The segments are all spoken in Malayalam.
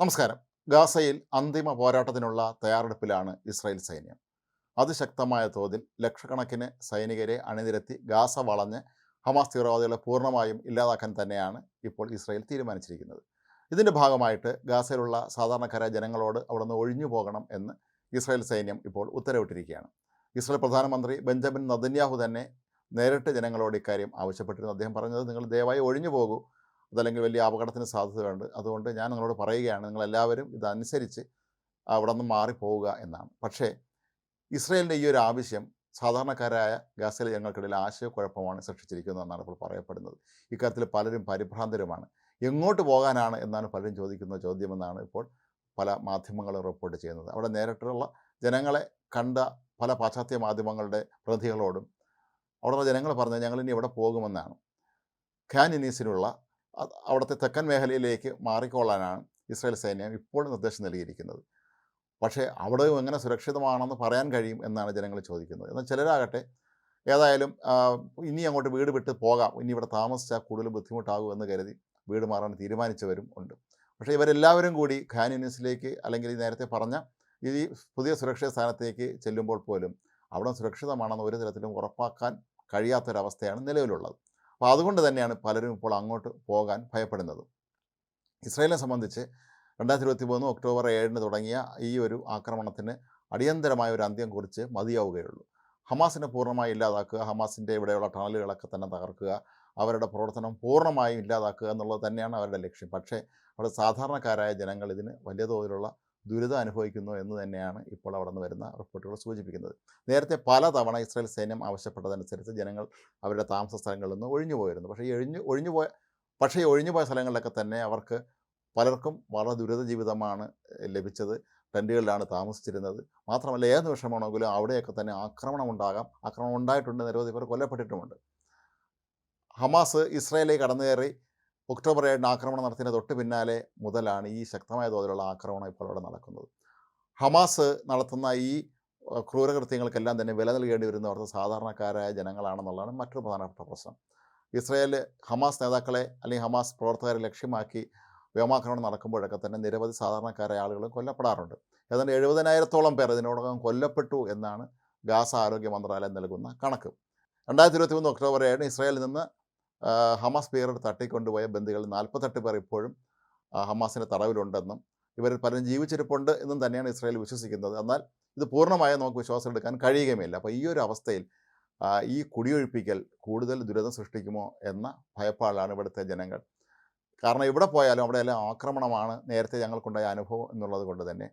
നമസ്കാരം. ഗാസയിൽ അന്തിമ പോരാട്ടത്തിനുള്ള തയ്യാറെടുപ്പിലാണ് ഇസ്രായേൽ സൈന്യം. അതിശക്തമായ തോതിൽ ലക്ഷക്കണക്കിന് സൈനികരെ അണിനിരത്തി ഗാസ വളഞ്ഞ് ഹമാസ് തീവ്രവാദികളെ പൂർണമായും ഇല്ലാതാക്കാൻ തന്നെയാണ് ഇപ്പോൾ ഇസ്രായേൽ തീരുമാനിച്ചിരിക്കുന്നത്. ഇതിന്റെ ഭാഗമായിട്ട് ഗാസയിലുള്ള സാധാരണക്കാരായ ജനങ്ങളോട് അവിടെ നിന്ന് ഒഴിഞ്ഞു പോകണം എന്ന് ഇസ്രായേൽ സൈന്യം ഇപ്പോൾ ഉത്തരവിട്ടിരിക്കുകയാണ്. ഇസ്രായേൽ പ്രധാനമന്ത്രി ബെഞ്ചമിൻ നദന്യാഹു തന്നെ നേരിട്ട് ജനങ്ങളോട് ഇക്കാര്യം ആവശ്യപ്പെട്ടിരുന്നു. അദ്ദേഹം പറഞ്ഞത് നിങ്ങൾ ദയവായി ഒഴിഞ്ഞു പോകൂ. അതല്ലെങ്കിൽ വലിയ അപകടത്തിന് സാധ്യതയുണ്ട്. അതുകൊണ്ട് ഞാൻ നിങ്ങളോട് പറയുകയാണ് നിങ്ങളെല്ലാവരും ഇതനുസരിച്ച് അവിടെ നിന്ന് മാറിപ്പോവുക എന്നാണ്. പക്ഷേ ഇസ്രയേലിന്റെ ഈ ഒരു ആവശ്യം സാധാരണക്കാരായ ഗാസയിലെ ജനങ്ങൾക്കിടയിൽ ആശയക്കുഴപ്പമാണ് സൃഷ്ടിച്ചിരിക്കുന്നത് എന്നാണ് ഇപ്പോൾ പറയപ്പെടുന്നത്. ഇക്കാര്യത്തിൽ പലരും പരിഭ്രാന്തരുമാണ്. എങ്ങോട്ട് പോകാനാണ് എന്നാണ് പലരും ചോദിക്കുന്ന ചോദ്യമെന്നാണ് ഇപ്പോൾ പല മാധ്യമങ്ങളും റിപ്പോർട്ട് ചെയ്യുന്നത്. അവിടെ നേരിട്ടുള്ള ജനങ്ങളെ കണ്ട പല പാശ്ചാത്യ മാധ്യമങ്ങളുടെ പ്രതിനിധികളോടും അവിടെയുള്ള ജനങ്ങൾ പറഞ്ഞത് ഞങ്ങളിനി എവിടെ പോകുമെന്നാണ്. ഖാൻ ഇനീസിനുള്ള അവിടുത്തെ തെക്കൻ മേഖലയിലേക്ക് മാറിക്കൊള്ളാനാണ് ഇസ്രായേൽ സൈന്യം ഇപ്പോൾ നിർദ്ദേശം നൽകിയിരിക്കുന്നത്. പക്ഷേ അവിടെയും എങ്ങനെ സുരക്ഷിതമാണെന്ന് പറയാൻ കഴിയും എന്നാണ് ജനങ്ങൾ ചോദിക്കുന്നത്. എന്നാൽ ചിലരാകട്ടെ ഏതായാലും ഇനി അങ്ങോട്ട് വീട് വിട്ട് പോകാം. ഇനി ഇവിടെ താമസിച്ചാൽ കൂടുതൽ ബുദ്ധിമുട്ടാകും എന്ന് കരുതി വീട് മാറാൻ തീരുമാനിച്ചവരും ഉണ്ട്. പക്ഷേ ഇവരെല്ലാവരും കൂടി ഖാൻ യൂണിവേഴ്സിലേക്ക് അല്ലെങ്കിൽ നേരത്തെ പറഞ്ഞ ഈ പുതിയ സുരക്ഷിത സ്ഥാനത്തേക്ക് ചെല്ലുമ്പോൾ പോലും അവിടെ സുരക്ഷിതമാണെന്ന് ഒരു തരത്തിലും ഉറപ്പാക്കാൻ കഴിയാത്തൊരവസ്ഥയാണ് നിലവിലുള്ളത്. അപ്പോൾ അതുകൊണ്ട് തന്നെയാണ് പലരും ഇപ്പോൾ അങ്ങോട്ട് പോകാൻ ഭയപ്പെടുന്നത്. ഇസ്രയേലിനെ സംബന്ധിച്ച് രണ്ടായിരത്തി ഇരുപത്തി മൂന്ന് ഒക്ടോബർ ഏഴിന് തുടങ്ങിയ ഈ ഒരു ആക്രമണത്തിന് അടിയന്തരമായ ഒരു അന്ത്യം കുറിച്ച് മതിയാവുകയുള്ളൂ. ഹമാസിനെ പൂർണമായി ഇല്ലാതാക്കുക ഹമാസിന്റെ ഇവിടെയുള്ള ടണലുകളൊക്കെ തന്നെ തകർക്കുക അവരുടെ പ്രവർത്തനം പൂർണമായും ഇല്ലാതാക്കുക എന്നുള്ളത് തന്നെയാണ് അവരുടെ ലക്ഷ്യം. പക്ഷേ അവിടെ സാധാരണക്കാരായ ജനങ്ങൾ ഇതിന് വലിയ തോതിലുള്ള ദുരിതം അനുഭവിക്കുന്നു എന്ന് തന്നെയാണ് ഇപ്പോൾ അവിടെ നിന്ന് വരുന്ന റിപ്പോർട്ടുകൾ സൂചിപ്പിക്കുന്നത്. നേരത്തെ പലതവണ ഇസ്രായേൽ സൈന്യം ആവശ്യപ്പെട്ടതനുസരിച്ച് ജനങ്ങൾ അവരുടെ താമസ സ്ഥലങ്ങളിൽ നിന്ന് ഒഴിഞ്ഞു പോയിരുന്നു. പക്ഷേ ഈ ഒഴിഞ്ഞു ഒഴിഞ്ഞു പോയ പക്ഷേ ഈ ഒഴിഞ്ഞു പോയ സ്ഥലങ്ങളിലൊക്കെ തന്നെ അവർക്ക് പലർക്കും വളരെ ദുരിത ജീവിതമാണ് ലഭിച്ചത്. ടെന്റുകളിലാണ് താമസിച്ചിരുന്നത്. മാത്രമല്ല ഏത് നിമിഷമാണെങ്കിലും അവിടെയൊക്കെ തന്നെ ആക്രമണം ഉണ്ടാകാം. ആക്രമണം ഉണ്ടായിട്ടുണ്ട് നിരവധി പേർ കൊല്ലപ്പെട്ടിട്ടുമുണ്ട്. ഹമാസ് ഇസ്രായേലിലേക്ക് കടന്നു കയറി ഒക്ടോബർ ഏഴിന് ആക്രമണം നടത്തിയതിന് തൊട്ട് പിന്നാലെ മുതലാണ് ഈ ശക്തമായ തോതിലുള്ള ആക്രമണം ഇപ്പോൾ അവിടെ നടക്കുന്നത്. ഹമാസ് നടത്തുന്ന ഈ ക്രൂരകൃത്യങ്ങൾക്കെല്ലാം തന്നെ വില നൽകേണ്ടി വരുന്ന അവിടുത്തെ സാധാരണക്കാരായ ജനങ്ങളാണെന്നുള്ളതാണ് മറ്റൊരു പ്രധാനപ്പെട്ട പ്രശ്നം. ഇസ്രായേൽ ഹമാസ് നേതാക്കളെ അല്ലെങ്കിൽ ഹമാസ് പ്രവർത്തകരെ ലക്ഷ്യമാക്കി വ്യോമാക്രമണം നടക്കുമ്പോഴൊക്കെ തന്നെ നിരവധി സാധാരണക്കാരായ ആളുകൾ കൊല്ലപ്പെടാറുണ്ട്. ഏതാണ്ട് എഴുപതിനായിരത്തോളം പേർ ഇതിനോടകം കൊല്ലപ്പെട്ടു എന്നാണ് ഗാസ ആരോഗ്യ മന്ത്രാലയം നൽകുന്ന കണക്ക്. രണ്ടായിരത്തി ഇരുപത്തി മൂന്ന് ഒക്ടോബർ ഏഴിന് ഇസ്രായേലിൽ നിന്ന് ഹമാസ് ഭീകരർ തട്ടിക്കൊണ്ടുപോയ ബന്ധുക്കളിൽ നാൽപ്പത്തെട്ട് പേർ ഇപ്പോഴും ഹമാസിന്റെ തടവിലുണ്ടെന്നും ഇവരിൽ പലരും ജീവിച്ചിരിപ്പുണ്ട് എന്നും തന്നെയാണ് ഇസ്രായേൽ വിശ്വസിക്കുന്നത്. എന്നാൽ ഇത് പൂർണമായും നമുക്ക് വിശ്വാസം എടുക്കാൻ കഴിയുകയുമില്ല. അപ്പോൾ ഈ ഒരു അവസ്ഥയിൽ ഈ കുടിയൊഴിപ്പിക്കൽ കൂടുതൽ ദുരിതം സൃഷ്ടിക്കുമോ എന്ന ഭയപ്പാടിലാണ് ഇവിടുത്തെ ജനങ്ങൾ. കാരണം ഇവിടെ പോയാലും അവിടെ എല്ലാം ആക്രമണമാണ് നേരത്തെ ഞങ്ങൾക്കുണ്ടായ അനുഭവം എന്നുള്ളത് കൊണ്ട് തന്നെ.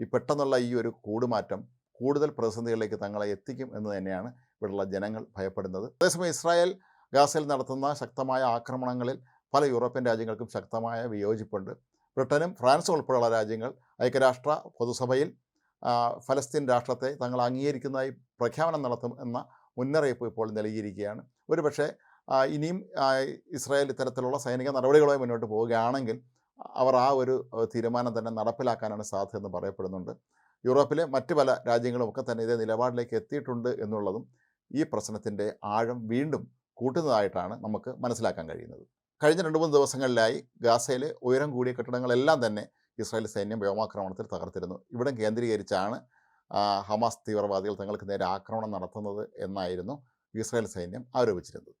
ഈ പെട്ടെന്നുള്ള ഈ ഒരു കൂടുമാറ്റം കൂടുതൽ പ്രതിസന്ധികളിലേക്ക് തങ്ങളെ എത്തിക്കും എന്ന് തന്നെയാണ് ഇവിടെയുള്ള ജനങ്ങൾ ഭയപ്പെടുന്നത്. അതേസമയം ഇസ്രായേൽ ഗാസയിൽ നടത്തുന്ന ശക്തമായ ആക്രമണങ്ങളിൽ പല യൂറോപ്യൻ രാജ്യങ്ങൾക്കും ശക്തമായ വിയോജിപ്പുണ്ട്. ബ്രിട്ടനും ഫ്രാൻസും ഉൾപ്പെടെയുള്ള രാജ്യങ്ങൾ ഐക്യരാഷ്ട്ര പൊതുസഭയിൽ ഫലസ്തീൻ രാഷ്ട്രത്തെ തങ്ങൾ അംഗീകരിക്കുന്നതായി പ്രഖ്യാപനം നടത്തും എന്ന മുന്നറിയിപ്പ് ഇപ്പോൾ നൽകിയിരിക്കുകയാണ്. ഒരുപക്ഷെ ഇനിയും ഇസ്രായേൽ ഇത്തരത്തിലുള്ള സൈനിക നടപടികളുമായി മുന്നോട്ട് പോവുകയാണെങ്കിൽ അവർ ആ ഒരു തീരുമാനം തന്നെ നടപ്പിലാക്കാനാണ് സാധ്യതയെന്ന് പറയപ്പെടുന്നുണ്ട്. യൂറോപ്പിലെ മറ്റ് പല രാജ്യങ്ങളും ഒക്കെ തന്നെ ഇതേ നിലപാടിലേക്ക് എത്തിയിട്ടുണ്ട് എന്നുള്ളതും ഈ പ്രശ്നത്തിന്റെ ആഴം വീണ്ടും കൂട്ടുന്നതായിട്ടാണ് നമുക്ക് മനസ്സിലാക്കാൻ കഴിയുന്നത്. കഴിഞ്ഞ രണ്ട് മൂന്ന് ദിവസങ്ങളിലായി ഗാസയിലെ ഉയരം കൂടിയ കെട്ടിടങ്ങളെല്ലാം തന്നെ ഇസ്രായേൽ സൈന്യം വ്യോമാക്രമണത്തിൽ തകർത്തിരുന്നു. ഇവിടം കേന്ദ്രീകരിച്ചാണ് ഹമാസ് തീവ്രവാദികൾ തങ്ങൾക്ക് നേരെ ആക്രമണം നടത്തുന്നത് എന്നായിരുന്നു ഇസ്രായേൽ സൈന്യം ആരോപിച്ചിരുന്നത്.